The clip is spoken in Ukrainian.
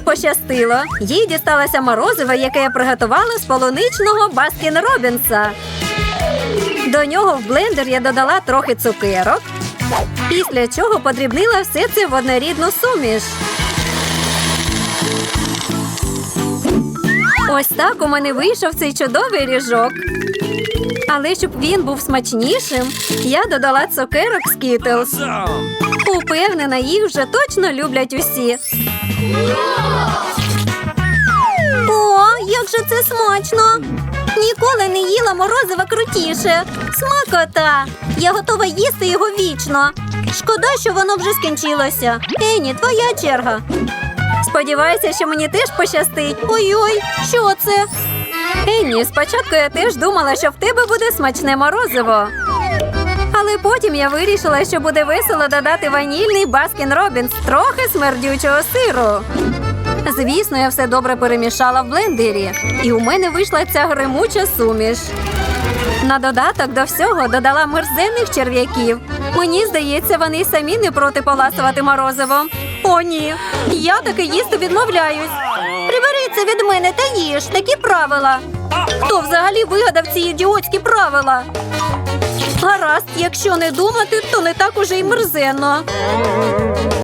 пощастило. Їй дісталося морозиво, яке я приготувала з полуничного Баскін Робінса. До нього в блендер я додала трохи цукерок, після чого подрібнила все це в однорідну суміш. Ось так у мене вийшов цей чудовий ріжок. Але щоб він був смачнішим, я додала цукерок Skittles. Упевнена, їх вже точно люблять усі. О, як же це смачно! Ніколи не їла морозива крутіше. Смакота! Я готова їсти його вічно. Шкода, що воно вже скінчилося. Ені, твоя черга. Сподіваюся, що мені теж пощастить. Ой-ой, що це? Енні, спочатку я теж думала, що в тебе буде смачне морозиво. Але потім я вирішила, що буде весело додати ванільний Баскін Робінс, трохи смердючого сиру. Звісно, я все добре перемішала в блендері, і у мене вийшла ця гримуча суміш. На додаток до всього додала мерзенних черв'яків. Мені здається, вони самі не проти поласувати морозивом. О, ні, я таки їсти відмовляюсь. Приберіться від мене та їж такі правила. Хто взагалі вигадав ці ідіотські правила? Гаразд, якщо не думати, то не так уже й мерзенно.